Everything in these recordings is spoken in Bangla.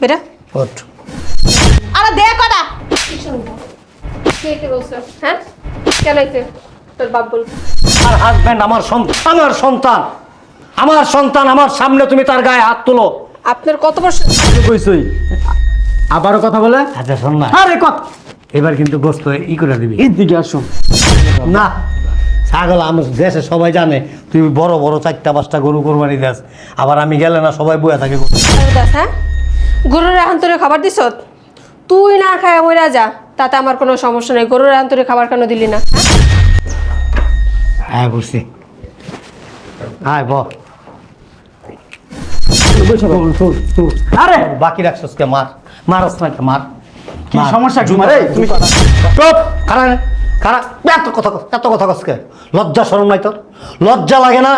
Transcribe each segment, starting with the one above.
বেটা। ওঠ। আরে দে কটা। কে কে বলছো? হ্যাঁ? কেন তোর বাপ বল আর হাজব্যান্ড আমার সন্তান আমার সন্তান। আমার সন্তান আমার সামনে তুমি তার গায়ে হাত তুলো। আপনার কত বর্ষ কইছই আবারও কথা বলে? আচ্ছা শোন না। আরে কথা এবার কিন্তু গোস্ত ই করে দিবি। এদিকে আসো। না ছাগল আমার দেশে সবাই জানে তুই বড় বড় চারটা পাঁচটা গরু কোরবানি দেস। আবার আমি গেলে না সবাই বয়ে থাকে। হ্যাঁ? গরুর এখন তোরে খাবার দিস তুই না খায় মরা যা তাতে আমার কোনো সমস্যা নেই। গরুর এখন তোরে খাবার কেন দিলি না? হ্যাঁ? বুঝছি। হ্যাঁ ব। আরে! বাকি রাখছস কে? মার। মারস না মার। কি সমস্যা? কি মারে? তুমি চুপ! খারা খারা এত কথা এত কথা কসকে লজ্জা শরম নাই তোর? লজ্জা লাগে না?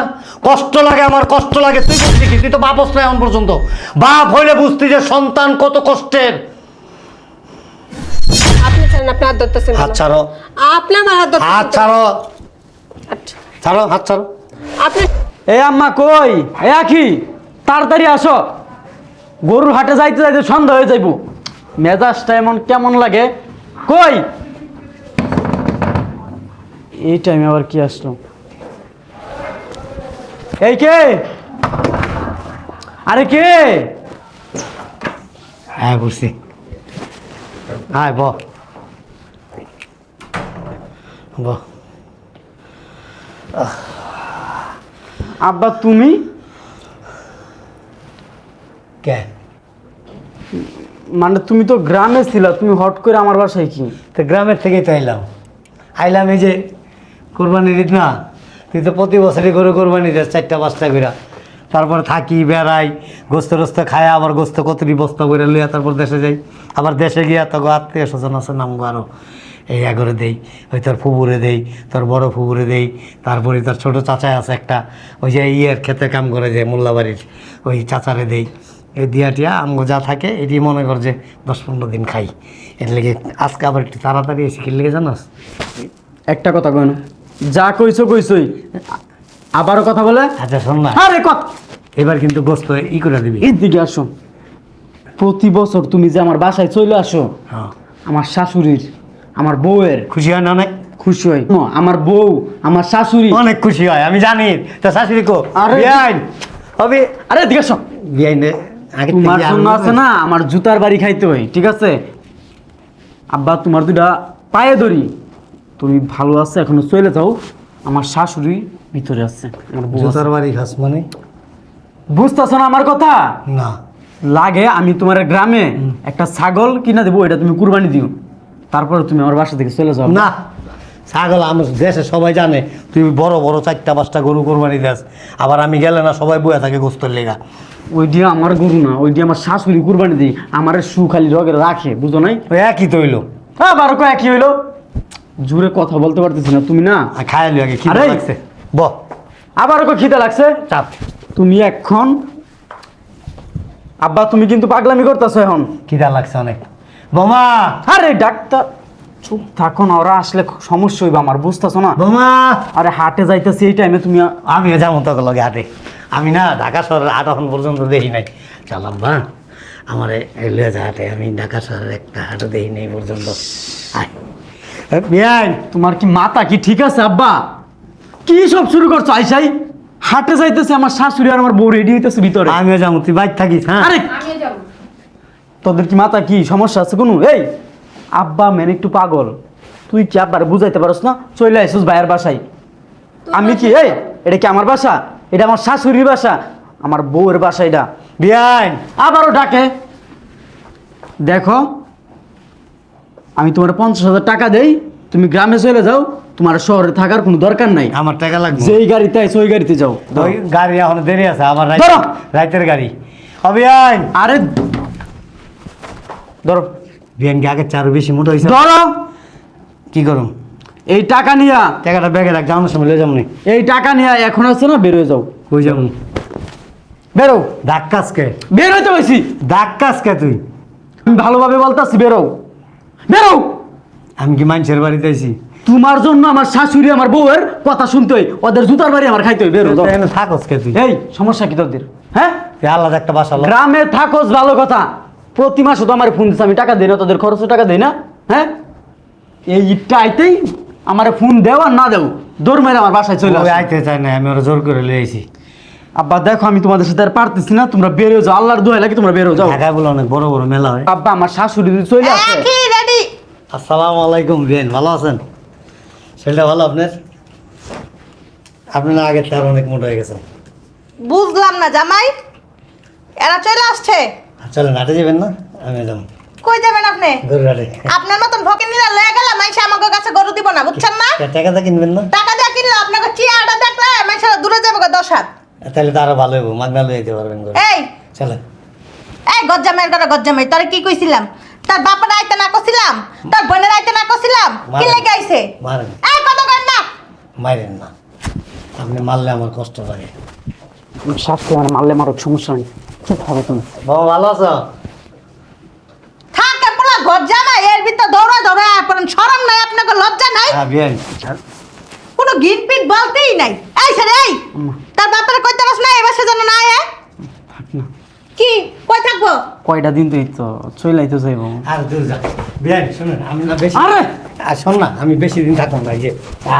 কষ্ট লাগে আমার কষ্ট লাগে। তুই বুঝলি কি? তুই তো বাপস না এখন পর্যন্ত। বাপ হইলে বুঝতি যে সন্তান কত কষ্টের। আপনি ছাড়েন আপনি হাত ধরতেছেন হাত ছাড়ো। আপনি আমার হাত ধরতেছেন হাত ছাড়ো। ছাড়ো হাত ছাড়ো। আপনি এ আম্মা কই? এ আখি তাড়াতাড়ি আসো। গরুর হাটে যাইতে যাইতে সন্ধ্যা হয়ে যাইব। মেজাজটা এমন কেমন লাগে? কই? এই টাইমে আবার কি আসলো? এই কে? আরে কে? হ্যাঁ বুঝছি হ্যাঁ ব। ব। আব্বা তুমি? কে? মানে তুমি তো গ্রামে ছিল তুমি হট করে আমার বাসায় কি? তো গ্রামের থেকেই তো আইলাম। আইলাম এই যে কোরবানি ঈদ না। তুই তো প্রতি বছরই গরু কোরবানি দিস চারটা, পাঁচটা করে তারপরে থাকি, বেড়াই, গোস্ত রোস্ত খায় আবার গোস্ত কতটি বস্তা করে লইয়া তারপর দেশে যাই। আবার দেশে গিয়া তো আত্মীয় স্বজন আছে নাম আরও এই এগরে দেই, ওই তোর ফুবুরে দেই, তোর বড় ফুবুরে দেই, তারপরে তোর ছোট চাচাই আছে একটা। ওই যে ইয়ের খেতে কাম করে যে মোল্লাবাড়ির, ওই চাচারে দেই। এই দিয়া টিয়া আমগো যা থাকে, এটি মনে কর যে দশ পনেরো দিন খাই। এর লেগে আজকে আবার একটু তাড়াতাড়ি এসে লেগে জানাস? একটা কথা কই না যা কইছো কইছই। আবারও কথা বলে? আচ্ছা শোন না। আরে কথা এবার কিন্তু গোস্ত ই করে দিবি। এদিকে আসো প্রতি বছর তুমি যে আমার বাসায় চলে আসো হ্যাঁ। আমার শাশুড়ির আমার বউয়ের। খুশি হয় না অনেক? খুশি হয়। আমার বউ আমার শাশুড়ি। অনেক খুশি হয় আমি জানি। তা শাশুড়ি কো? আরে- হবে। আরে এদিকে আসো। বিয়াইনে তোমার জন্য আছে না আমার জুতার বাড়ি খাইতে হয় ঠিক আছে? আব্বা তোমার দুটা পায়ে ধরি। তুমি ভালো আছে এখনও চলে যাও। আমার শাশুড়ি ভিতরে আছে আমার বউ আছে। জুতার বাড়ি খাস মানে? বুঝতেছো না আমার কথা? না। লাগে আমি তোমার গ্রামে একটা ছাগল কিনা দেবো এটা তুমি কুরবানি দিও। তারপরে তুমি আমার বাসা থেকে চলে যাও। না ছাগল আমার দেশে সবাই জানে তুই বড় বড় চারটা পাঁচটা গরু কোরবানি দেস। আবার আমি গেলে না সবাই বয়ে থাকে গোস্তর লেগা। ওই দিয়ে আমার গরু না ওই দিয়ে আমার শাশুড়ি কুরবানি দিই আমার সু খালি রগে রাখে বুঝো নাই? ওই একই তৈল হ্যাঁ বারো কয় কি হইল? জুড়ে কথা বলতে পারতেছি না। তুমি না? খায়ালি আগে আরে! লাগছে। ব। আবারও কয় খিদে লাগছে? চাপ। তুমি এখন আব্বা তুমি কিন্তু পাগলামি করতেছো এখন। খিদা লাগছে অনেক। বোমা! আরে ডাক্তার! চুপ থাকো না ওরা আসলে সমস্যা হইবে আমার বুঝতেছো না? বোমা! আরে হাটে যাইতেছি এই টাইমে তুমি আমিও যাব তোকে লগে হাটে। আমি না ঢাকা শহরের হাট এখন পর্যন্ত দেখি নাই। চালাম বা আমার এলিয়া হাটে আমি ঢাকা শহরের একটা হাটও দেখি নাই পর্যন্ত। আয়। তোমার কি মাথা কি ঠিক আছে আব্বা? কি সব শুরু করছ আইসাই হাটে যাইতেছে আমার শাশুড়ি আর আমার বউ রেডি হইতেছে ভিতরে। আমিও যাব তুই বাইক থাকিস হ্যাঁ? আরে তোদের কি মাথা কি সমস্যা আছে কোনো? এই আব্বা মেন একটু পাগল। তুই কি আব্বার বুঝাইতে পারস না? চলে আইসুস ভাইয়ের বাসায়। আমি কি এই এটা কি আমার বাসা? এটা আমার শাশুড়ির বাসা? আমার বউয়ের বাসা এটা। বিয়াই আবারও ডাকে। দেখো আমি তোমার পঞ্চাশ হাজার টাকা দেই তুমি গ্রামে চলে যাও তোমার শহরে থাকার কোনো দরকার নাই। আমার টাকা লাগবে। যেই গাড়িতে আইসো ওই গাড়িতে যাও। ওই গাড়ি এখন দেরি আছে আমার ধরো। রাইতের গাড়ি। বিয়াই আরে ধরো। বিয়ান কি আগে চার বেশি মোটা হয়েছে ধরো। কি করুম এই টাকা নিয়া টাকাটা ব্যাগে রাখ যাওয়ার সময় লয়ে যাব নি। এই টাকা নিয়া এখন আছে না বেরোয় যাও। কই যাব? বেরো। ধাক্কাসকে বের হইতে হয়েছি ধাক্কাসকে তুই? আমি ভালোভাবে বলতাছি বেরো। বেরো। আমি কি মানুষের বাড়িতে আইছি? তোমার জন্য আমার শাশুড়ি আমার বউয়ের কথা শুনতে হয় ওদের জুতার বাড়ি আমার খাইতে হয় বেরো এখানে থাকস কে তুই? এই সমস্যা কি তোদের? হ্যাঁ? তুই আলাদা একটা বাসা লো। গ্রামে থাকোস ভালো কথা। প্রতি মাসে তো আমার ফোন দিচ্ছে আমি টাকা দিই না তোদের খরচে টাকা দিই না। হ্যাঁ? এই ঈদটা আইতেই আমার ফোন দেও আর না দেও দৌড় মেরে আমার বাসায় চলে ওই আসো। আইতে চাই না আমি ওরা জোর করে লিয়ে আইছি। আব্বা দেখো আমি তোমাদের সাথে আর পারতেছি না তোমরা বেরো যাও আল্লাহর দোয়া লাগে তোমরা বেরো যাও। ঢাকায় বলে অনেক বড় বড় মেলা হয়। আব্বা আমার শাশুড়ি যদি চলে আসে একই আসসালামু আলাইকুম বেন ভালো আছেন? শরীরটা ভালো আপনার? আপনি না আগের তার অনেক মোটা হয়ে গেছেন। বুঝলাম না জামাই এরা চলে আসছে। চলেন হাটে যাবেন না? আমি যাব। কই যাবেন আপনি? গরুর হাটে। আপনার মতন ভকে নিলে লয়ে গেলাম মাইসে আমাকে কাছে গরু দিব না বুঝছেন না? টাকাটা কিনবেন না? টাকা দিয়ে কিনলে আপনাকে চেয়ারটা দেখলে মাইসে দূরে যাবে গো দশ হাত। তাহলে তো আরও ভালো হইব মাগনা লয়ে যেতে পারবেন এই। চলেন। এই গজ্জামের করে গজ্জামাই তোরে কি কইছিলাম? তার বাপের আইতে না কছিলাম তার বোনের আইতে না কছিলাম কি মারেন। লেগে আইছে? মারেন এই কত কর না। মারেন না। আপনি মারলে আমার কষ্ট লাগে। শাশুড়ি আমার মারলে মারো সমস্যা নেই। চুপ হবে তুমি। বাবা ভালো আছো? থাকে পোলা গজ্জামাই এর ভিতর দৌড়া দৌড়া পড়েন। শরম নাই আপনাকে লজ্জা নাই? হ্যাঁ বিয়ান। কোনো গিনপিট বলতেই নাই। এই স্যার এই! তার বাপের কইতে পারছ না এবার সেজন্য না আয় কি কই থাকব কয়টা দিন তো এই তো চইলাই তো যাইব আর দূর যা বিয়ান শুনুন আমি না বেশি আরে! আর শোন না আমি বেশি দিন থাকব না এই যে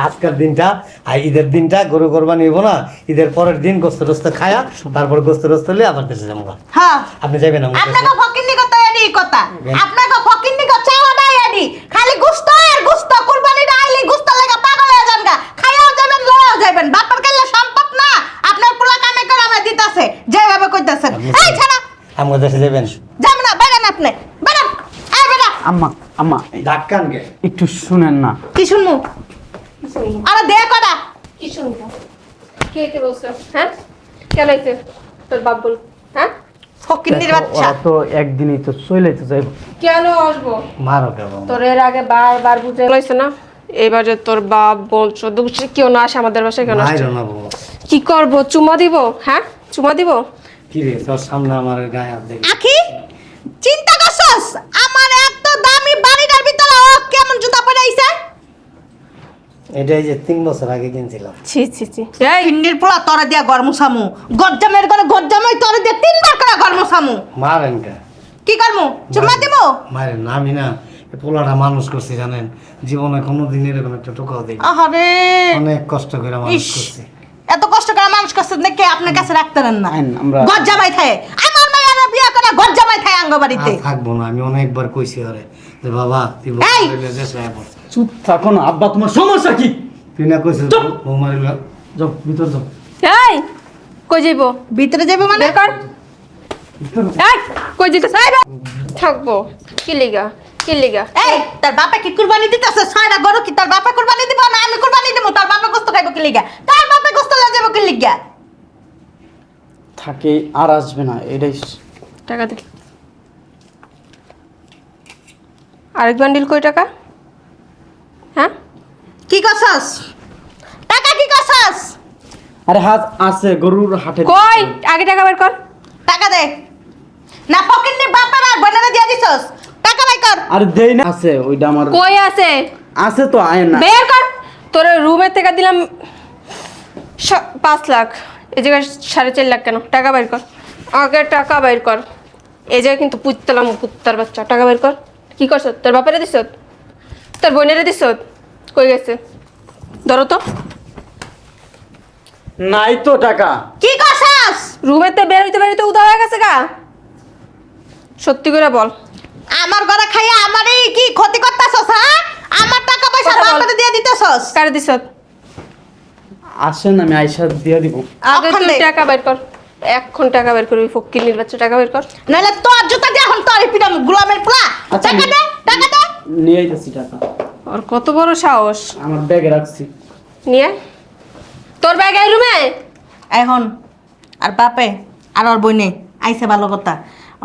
আজকের দিনটা আর ঈদের দিনটা গরু কোরবানি হইব না ঈদের পরের দিন গোস্ত রস্ত খায়া তারপর গোস্ত রস্ত হলে আবার দেশে যাব হ্যাঁ আপনি যাবেন আমার কাছে? আপনাকে ফকিন্নি কথা এডি কথা। আপনাকে ফকিন্নি কথা চাওয়া নাই এডি খালি গুস্ত আর গুস্ত কুরবানি আইলি গুস্ত লাগা পাগল হয়ে যান গা খাইয়াও যাবেন লয়াও যাবেন বাপের কালে সম্পদ না আপনার পোলা কামে করে আমার দিতাছে যেভাবে কইতাছেন আপনি- এই ছাড়া আমার দেশে যাবেন? যাম না বেরান আপনি। এই বেরা আম্মা আম্মা। এই ধাক্কান গে? একটু শুনেন না। কি শুনমু আরে দে করা কি শুনব? কে কে বলছো? হ্যাঁ? কেন আইছে তোর বাপ বল হ্যাঁ? ফকিন্নির বাচ্চা। তো একদিনই তো চলে তো যাইব কেন আসব? মারো তোর এর আগে বারবার বুঝে লাইছে না? এবার যে তোর বাপ বছর কেউ না আসে আমাদের বাসায় কেন আসছে না বাবা। কি করব? চুমা দিব? হ্যাঁ? চুমা দিব? কি রে তোর সামনে আমার গায়ে হাত দেখি আখি চিন্তা করছস? আমার এত দামি বাড়িটার ভিতরে ও কেমন জুতা পরে আইছে? এটাই যে তিন বছর আগে কিনছিলাম। ছি ছি ছি। এই পিন্ডির পোলা তরে দিয়া গরমুসামু গজ্জামের করে গজ্জামাই তরে দিয়া তিনবার করে গরমুসামু মারেন কে কি করমু? চুম্মা দিব মারেন না আমি না। এই পোলাটা মানুষ করছি জানেন? জীবনে কোনোদিন এরকম একটা টোকাও দিই আরে অনেক কষ্ট করে মানুষ করছি। এত কষ্ট করে মানুষ করছে নাকি আপনার কাছে রাখতে পারেন না? আইন, আমরা- গজ্জামাই থাকে আমার মায়ের বিয়া করে গজ্জামাই থাকে আঙ্গ বাড়িতে। আর থাকব না আমি অনেকবার কইছি ওরে যে বাবা তুই। চুপ থাকো না আব্বা তোমার সমস্যা কি? তুই না কইছিস মারিলে যাও ভিতর যাও। এই কই যাইবো? ভিতরে যাবে মানে? কর এই কই বে- থাকব কি লিগা? কি লিগা? এই তার বাপে কি কুরবানি দিতেছে? ছয়টা গরু কি তার বাপে কুরবানি দিব না আমি কুরবানি দিব? তার বাপে গোস্ত খাইব কি লিগা? তার বাপে গোস্ত কি লিগা? থাকে আর আসবে না এটাই টাকা দে। আরেক বান্ডিল কই টাকা? হ্যাঁ? কি করছস? টাকা কি করছস? আরে হাত আছে গরুর হাটে কই? আগে টাকা বের কর। টাকা দে। না পকেটে বাপের আর বোনেরা দিয়ে দিছস? কর আরে দেই না। আছে ওইটা আমার কই আছে? আছে তো আয় না। বের কর। তোর রুমের থেকে দিলাম পাঁচ লাখ। এই জায়গায় সাড়ে চার লাখ কেন? টাকা বের কর। আগে টাকা বের কর। এই জায়গায় কিন্তু পুতলাম কুত্তার বাচ্চা। টাকা বের কর। কি করছ? তোর বাপেরে দিস তোর বোনেরে দিস কই গেছে? ধরো তো। নাই তো টাকা। কি করছস? রুমেতে বের হইতে বেরোতে উদা হয়ে গেছে গা। সত্যি করে বল। আমার ঘরে খাইয়া আমারই কি ক্ষতি করতেছস হ্যাঁ আমার টাকা পয়সা বল। দিয়ে দিতেছস। কারে দিস আসেন আমি আইসা দিয়ে দিব। আগে তুই টাকা বের কর। এখন টাকা বের করবি ফকির বাচ্চা টাকা বের কর। নাহলে তোর জুতা দিয়ে এখন তোর পিটাম গুলামের পোলা। আচ্ছা, টাকা দে টাকা দে। নিয়ে আইতেছি টাকা। ওর কত বড় সাহস। আমার ব্যাগে রাখছি। নিয়ে তোর ব্যাগ রুমে? এখন আর বাপে আর ওর বইনে আইসে ভালো কথা।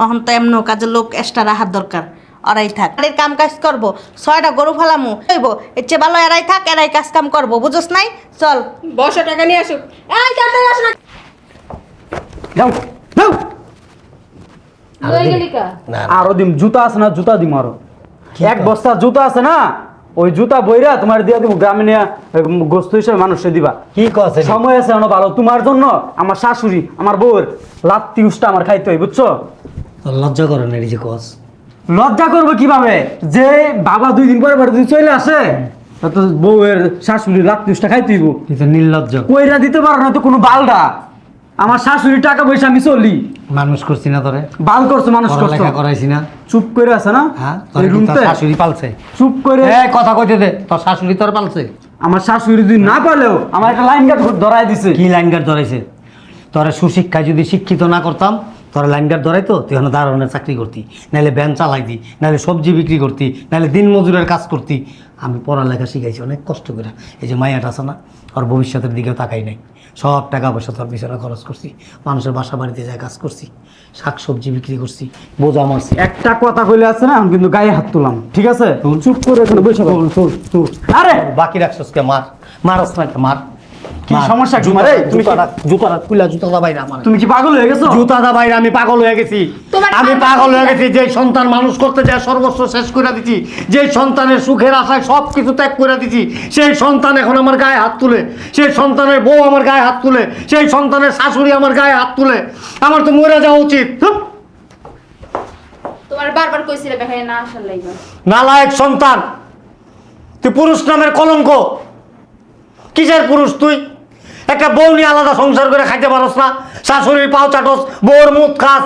এখন তো এমন কাজের লোক এক্সট্রা রাখার দরকার। ওরাই থাক। বাড়ির কাম কাজ করব ছয়টা গরু ফালামু হইব এর চেয়ে ভালো এরাই থাক এরাই কাজ কাম করব বুঝোস নাই? চল। বসো টাকা নিয়ে আসুক এই তাড়াতাড়ি আসো না। যাও যাও। লই গেলি কা না আরও দিম জুতা আছে না জুতা দিম আরও। এক বস্তা জুতা আছে না ওই জুতা বইরা তোমার দিয়ে দিব গ্রামে নিয়ে গোস্ত হিসেবে মানুষে দিবা। কি কথা সময় আছে ভালো তোমার জন্য আমার শাশুড়ি আমার বউর লাত্তি উষ্টা আমার খাইতে হয় বুঝছ? লজ্জা করে না এই যে কস। লজ্জা করব কীভাবে? যে বাবা দুই দিন পরে পরে চলে আসে তা তো বউয়ের শাশুড়ি লাখ দুষ্টা খাই তুইব তুই নির্লজ্জ। কইরা দিতে পারো না তো কোনো আমার শাশুড়ি টাকা পয়সা আমি চলি। মানুষ করছি না তোরে। বাল করছ মানুষ করছ। পড়ালেখা করাইছি না। চুপ করে আছে না? হ্যাঁ তোর রুমতে শাশুড়ি পালছে? চুপ করে এ কথা কইতে দে তোর শাশুড়ি তোর পালছে? আমার শাশুড়ি যদি না পারলেও আমার একটা লাইন গার্ড ধরাই দিছে। কি লাইন গার্ড ধরাইছে? তোরা সুশিক্ষায় যদি শিক্ষিত না করতাম তোরা লাইন গার্ড ধরাইতো তুই এখন দারোয়ানের চাকরি করতি নাহলে ব্যান চালাইতি নাহলে সবজি বিক্রি করতি নাহলে দিন মজুরের কাজ করতি। আমি পড়ালেখা শিখাইছি অনেক কষ্ট করে। এই যে মায়াটা আছে না ওর ভবিষ্যতের দিকেও তাকাই নাই। সব টাকা পয়সা তোর পিছনে খরচ করছি মানুষের বাসা বাড়িতে যায় কাজ করছি শাক সবজি বিক্রি করছি বোঝা মারছি। একটা কথা কইলে আছে না আমি কিন্তু গায়ে হাত তুলাম ঠিক আছে? চুপ করে এখানে বসে। আরে বাকি রাখছস কে? মার কে, মার। কি সমস্যা কি? জুতা- মারে? তুমি কি- জুতাটা জুতাটা জুতাটা বাইরে আমার তুমি কি পাগল হয়ে গেছো? বাইরে আমি পাগল হয়ে গেছি। আমি পাগল হয়ে গেছি যে সন্তান মানুষ করতে যায় সর্বস্ব শেষ করে যে সন্তানের সুখের আশায় সব কিছু ত্যাগ করে সেই সন্তান এখন আমার গায়ে হাত তুলে। সেই সন্তানের বউ আমার গায়ে হাত তুলে। সেই সন্তানের শাশুড়ি আমার গায়ে হাত তুলে। আমার তো মরে যাওয়া উচিত। তোমার বারবার কইছিলে বেখায় না আসার লাগবে নালায়ক সন্তান। তুই পুরুষ নামের কলঙ্ক। কিসের পুরুষ তুই? একটা বউ নিয়ে আলাদা সংসার করে খাইতে পারস না শাশুড়ির পাও চাটস বউর মুখ খাস।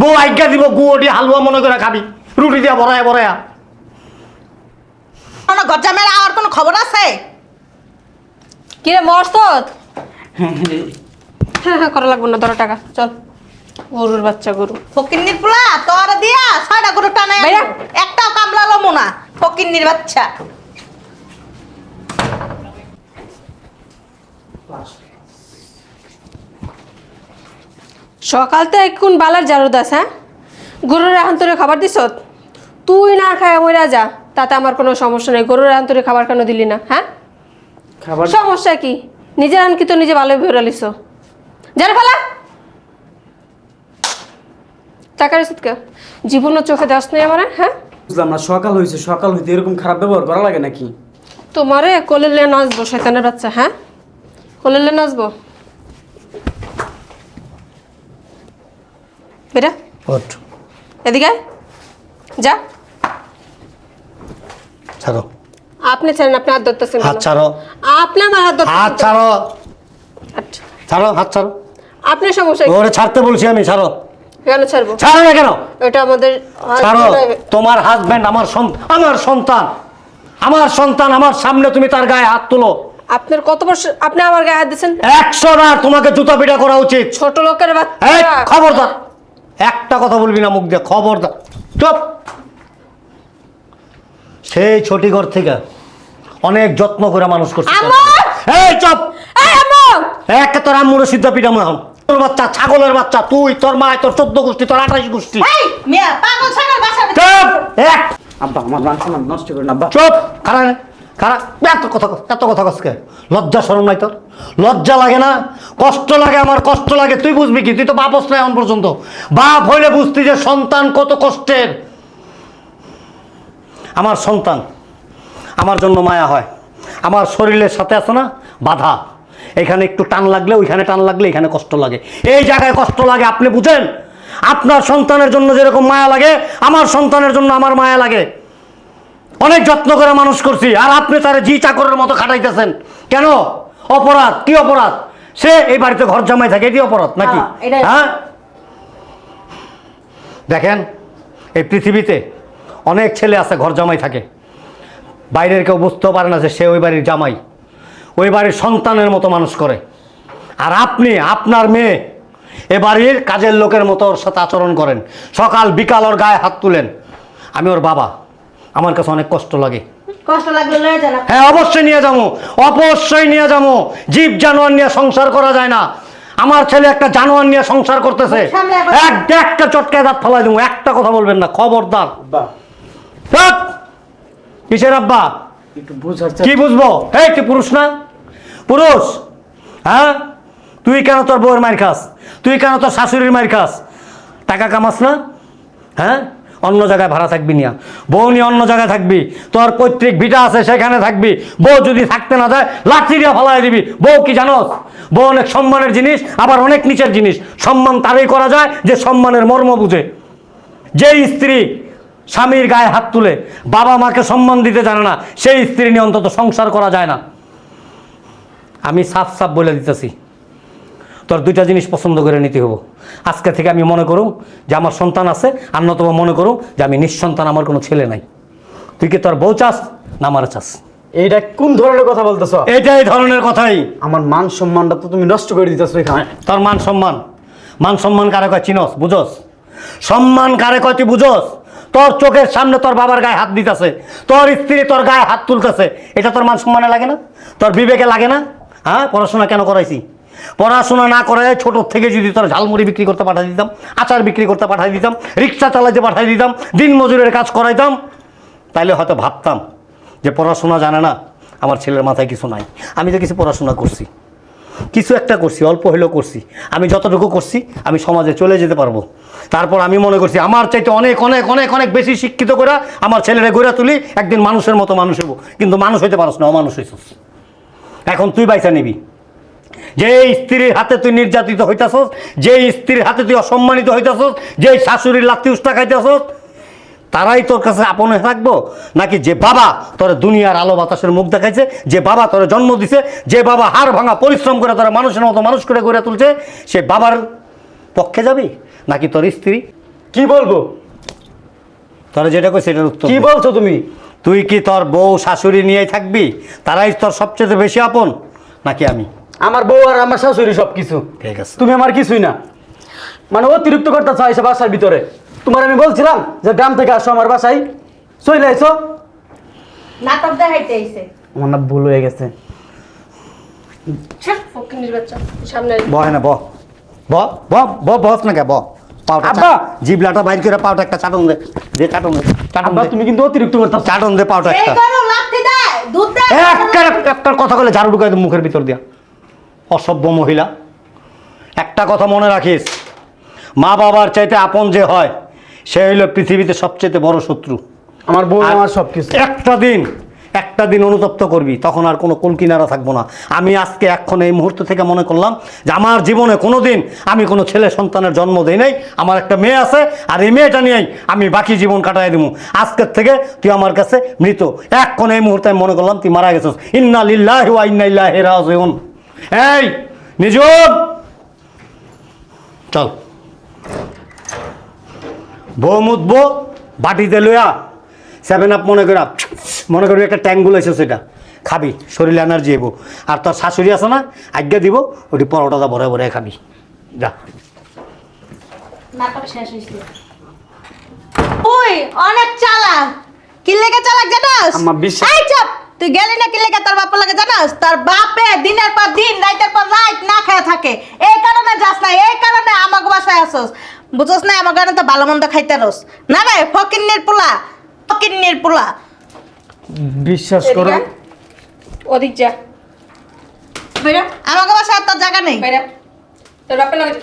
বউ আজ্ঞা দিব গুয়ো দিয়ে হালুয়া মনে করে খাবি রুটি দিয়া বড়ায়া বড়ায়া কোনো গজ্জামের আর কোনো খবর আছে? কিরে মরস হ্যাঁ হ্যাঁ করা লাগবে না ধরো টাকা চল। গরুর বাচ্চা গরু। ফকিন্নির পোলা তোর দিয়া ছয়টা গরু টানে বাইরা। একটাও কামলালো মোনা ফকিন্নির বাচ্চা। সকাল তো এখন বালার জারু দাস হ্যাঁ? গরুর আন্তরে খাবার দিস তুই না খায় মরা যা তাতে আমার কোনো সমস্যা নেই। গরুর আন্তরে খাবার কেন দিলি না হ্যাঁ? খাবার সমস্যা কি? নিজের আনকি তো নিজে ভালো বেরোলিস যার ফেলা! টাকা রেসিদ কে? জীবনের চোখে দাস নেই আমার হ্যাঁ? বুঝলাম না সকাল হয়েছে সকাল হইতে এরকম খারাপ ব্যবহার করা লাগে নাকি? তোমারে কোলেলে নাচবো শয়তানের বাচ্চা হ্যাঁ? কোলেলে নাচবো? বেটা? ওঠ। এদিকে যা। ছাড়ো। আপনি ছেড়েন আপনি হাত ধরতেছেন হাত ছাড়ো। আপনি আমার হাত ধরতেছেন হাত ছাড়ো। ছাড়ো হাত ছাড়ো। আপনি সমস্যা কি? ওরে ছাড়তে বলছি আমি ছাড়ো। কেন ছাড়বো? ছাড়ো না কেন? এটা আমাদের ছাড়ো। তোমার হাজব্যান্ড আমার সন- আমার সন্তান। আমার সন্তান আমার সামনে তুমি তার গায়ে হাত তুলো। আপনার কত বছর আপনি আমার গায়ে হাত দিচ্ছেন একশো বার তোমাকে জুতা পিটা করা উচিত। ছোট লোকের এই খবরদার। একটা কথা বলবি না মুখ দিয়ে খবরদার। চুপ। সেই ছোটি ঘর থেকে অনেক যত্ন করে মানুষ করছে। আম্মু! এই চুপ। এই আম্মু! এক তোর আম্মুর সিদ্ধ পিঠা মনে তোর বাচ্চা ছাগলের বাচ্চা তুই তোর মা তোর চোদ্দ গোষ্ঠী তোর আঠাশ গোষ্ঠী। এই মিয়া পাগল ছাগল বাসা চুপ। এক। আব্বা আমার মান সম্মান নষ্ট করে আব্বা। চুপ। খারাপ খারাপ এত কথা এত কথা কসকে লজ্জা শরম নাই তোর? লজ্জা লাগে না? কষ্ট লাগে আমার, কষ্ট লাগে। তুই বুঝবি কি? তুই তো বাপ নাই এখন পর্যন্ত। বাপ হইলে বুঝতি যে সন্তান কত কষ্টের। আমার সন্তান, আমার জন্য মায়া হয়। আমার শরীরের সাথে আছে না, বাধা। এখানে একটু টান লাগলে, ওইখানে টান লাগলে, এখানে কষ্ট লাগে। এই জায়গায় কষ্ট লাগে, আপনি বুঝেন? আপনার সন্তানের জন্য যেরকম মায়া লাগে, আমার সন্তানের জন্য আমার মায়া লাগে। অনেক যত্ন করে মানুষ করছি আর আপনি তার জি চাকরের মতো খাটাইতেছেন। কেন? অপরাধ কি অপরাধ? সে এই বাড়িতে ঘর জামাই থাকে এটি অপরাধ নাকি? হ্যাঁ, হ্যাঁ? দেখেন এই পৃথিবীতে অনেক ছেলে আছে ঘর জামাই থাকে। বাইরের কেউ বুঝতেও পারে না যে সে ওই বাড়ির জামাই। ওই বাড়ির সন্তানের মতো মানুষ করে। আর আপনি আপনার মেয়ে এ বাড়ির কাজের লোকের মতো ওর সাথে আচরণ করেন। সকাল বিকাল ওর গায়ে হাত তুলেন। আমি ওর বাবা। আমার কাছে অনেক কষ্ট লাগে। কষ্ট লাগলে লয়ে যান হ্যাঁ অবশ্যই নিয়ে যাব। অবশ্যই নিয়ে যাব। জীব জানোয়ার নিয়ে সংসার করা যায় না। আমার ছেলে একটা জানোয়ার নিয়ে সংসার করতেছে। এক একটা চটকায় দাঁত ফেলাই দেবো। একটা কথা বলবেন না খবরদার। আব্বা। কিসের আব্বা? কি বুঝব? এই তুই পুরুষ না? পুরুষ? হ্যাঁ? তুই কেন তোর বউয়ের মায়ের খাস? তুই কেন তোর শাশুড়ির মার খাস? টাকা কামাস না? হ্যাঁ? অন্য জায়গায় ভাড়া থাকবি না বউ নিয়ে অন্য জায়গায় থাকবি। তোর পৈতৃক ভিটা আছে, সেখানে থাকবি। বউ যদি থাকতে না যায় লাঠি দিয়ে ফলাই দিবি। বউ কি জানোস? বউ অনেক সম্মানের জিনিস, আবার অনেক নিচের জিনিস। সম্মান তারই করা যায় যে সম্মানের মর্ম বুঝে। যে স্ত্রী স্বামীর গায়ে হাত তুলে বাবা মাকে সম্মান দিতে জানে না, সেই স্ত্রী নিয়ে অন্তত সংসার করা যায় না। আমি সাফ সাফ বলে দিতেছি। তোর দুইটা জিনিস পছন্দ করে নিতে হব। আজকে থেকে আমি মনে করুম যে আমার সন্তান আছে আর নতবা মনে করুম যে আমি নিঃসন্তান আমার কোনো ছেলে নাই। তুই কি তোর বউ চাস না আমার চাস? এইটা কোন ধরনের কথা বলতেছ? এইটাই ধরনের কথাই। আমার মান সম্মানটা তো তুমি নষ্ট করে দিতেছো এখানে। তোর মান সম্মান। মান সম্মান কারে কয় চিনস বুঝস? সম্মান কারে কয় তুই বুঝস? তোর চোখের সামনে তোর বাবার গায়ে হাত দিতেছে তোর স্ত্রী তোর গায়ে হাত তুলতেছে এটা তোর মান সম্মানে লাগে না? তোর বিবেকে লাগে না? হ্যাঁ পড়াশোনা কেন করাইছি? পড়াশোনা না করে ছোট থেকে যদি তোর ঝালমুড়ি বিক্রি করতে পাঠাই দিতাম, আচার বিক্রি করতে পাঠাই দিতাম, রিক্সা চালাইতে পাঠাই দিতাম, দিন মজুরের কাজ করাইতাম, তাইলে হয়তো ভাবতাম যে পড়াশোনা জানে না, আমার ছেলের মাথায় কিছু নাই। আমি তো কিছু পড়াশোনা করছি। কিছু একটা করছি, অল্প হলেও করছি। আমি যতটুকু করছি, আমি সমাজে চলে যেতে পারব। তারপর আমি মনে করছি, আমার চাইতে অনেক অনেক অনেক অনেক বেশি শিক্ষিত করে আমার ছেলেরা গড়ে তুলি, একদিন মানুষের মতো মানুষ হব কিন্তু মানুষ হইতে পারস না, অমানুষ হইছস। এখন তুই বাইসা নিবি। যে স্ত্রীর হাতে তুই নির্যাতিত হইতাছস যে স্ত্রীর হাতে তুই অসম্মানিত হইতাছস যে শাশুড়ির লাত্তি উষ্টা খাইতেছস তারাই তোর কাছে আপন হয়ে থাকব? নাকি যে বাবা তোর দুনিয়ার আলো বাতাসের মুখ দেখাইছে যে বাবা তোর জন্ম দিছে যে বাবা হাড় ভাঙা পরিশ্রম করে তোর মানুষের মতো মানুষ করে গড়ে তুলছে সে বাবার পক্ষে যাবি? নাকি তোর স্ত্রী? কি বলব? তোর যেটা কই সেটার উত্তর কি বলছো তুমি? তুই কি তোর বউ শাশুড়ি নিয়েই থাকবি? তারাই তোর সবচেয়ে বেশি আপন? নাকি আমি? আমার বউ আর আমার শাশুড়ি সব কিছু ঠিক আছে। তুমি আমার কিছুই না। মানে অতিরিক্ত করতে চাইছে বাসার ভিতরে। তোমার আমি বলছিলাম যে গ্রাম থেকে আসো আমার বাসায়। চলে আইছো নাটক দেখাইতে আইছে। আমার না ভুল হয়ে গেছে। ছাড়, ফকিন্নির বাচ্চা সামনে আয়। বহ না ব ব ব ব বস না কে ব আব্বা! জিবলাটা বাইর করে পাউটা একটা চাটন দে। দে চাটন দে। চাটন আব্বা দে। তুমি কিন্তু অতিরিক্ত চাটন দে পাউটা এই করো দুধ একটা একটা কথা বলে ঝাড়ু ঢুকাই মুখের ভিতর দিয়া। অসভ্য মহিলা। একটা কথা মনে রাখিস মা বাবার চাইতে আপন যে হয় সে হইল পৃথিবীতে সবচেয়ে বড় শত্রু। আমার বউ আমার সব কিছু একটা দিন একটা দিন অনুতপ্ত করবি তখন আর কোনো কুল কিনারা থাকব না। আমি আজকে এখন এই মুহূর্ত থেকে মনে করলাম যে আমার জীবনে কোনো দিন আমি কোনো ছেলে সন্তানের জন্ম দিই নাই আমার একটা মেয়ে আছে আর এই মেয়েটা নিয়েই আমি বাকি জীবন কাটাই দেবো আজকের থেকে তুই আমার কাছে মৃত। এখন এই মুহূর্তে আমি মনে করলাম তুই মারা গেছিস। ইন্না লিল্লাহ ইন্না ইলাইহি রাজিউন। এই নিজুম চল। বউ মুতবো বাটিতে লইয়া সেভেন আপ মনে করা মনে করবি একটা ট্যাঙ্গুল আছে সেটা। খাবি শরীরে এনার্জি এবো আর তোর শাশুড়ি আছে না আজ্ঞা দিব ওটি পরোটাটা ভরে ভরে খাবি। যা। নাটক শেষ হইছে ওই অনেক চালাক। কি লেগে চালাক জানাস? আম্মা, বিশ্বাস- এই চাপ! তুই গেলি না কি লেগে তোর বাপের লাগে জানাস? তার বাপে দিনের পর দিন রাতের পর রাত না খেয়ে থাকে। এই কারণে যাস না এই কারণে আমাকে বাসায় আসস। বুঝছস না আমার কারণে তো ভালো মন্দ খাইতে রস। না রে ফকিন্নির পোলা ফকিন্নির পোলা। বিশ্বাস করো। ওদিক যা। বেরা আমাকে বাসায় আর তোর জায়গা নেই? বেরা তোর বাপের লাগে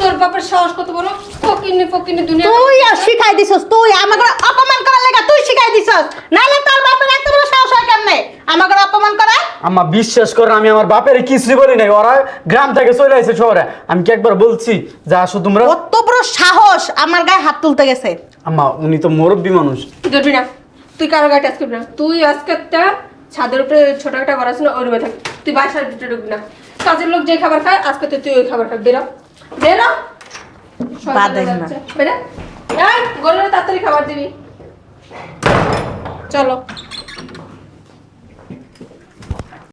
তোর বাপের সাহস কত বড়? ফকিন্নি ফকিন্নি দুনিয়া তুই আর শিখাই দিছস তুই আমাকে অপমান করার লেগে তুই শিখাই দিছস নাইলে তোর বাপের এত বড় সাহস হয় কেমনে আমাকে অপমান করা আম্মা বিশ্বাস করো আমি আমার বাপের কিছুই বলি নাই। ওরা গ্রাম থেকে চলে আসে শহরে। আমি কি একবার বলছি? যে আসো তোমরা। কত বড় সাহস আমার গায়ে হাত তুলতে গেছে। আম্মা উনি তো মুরব্বী মানুষ। ধরবি না। তুই কারও গায়ে টাচ করবি না। তুই আজকে একটা ছাদের উপরে ছোট একটা ঘর আছে না ওই রুমে থাকবি তুই বাসার ভিতরে ঢুকবি না। কাজের লোক যে খাবার খায় আজকে তুই তুই ওই খাবার খাবি। বেরো। বেরো। বাদাই না। বেরো। এই গরুরে তাড়াতাড়ি খাবার দিবি। চলো।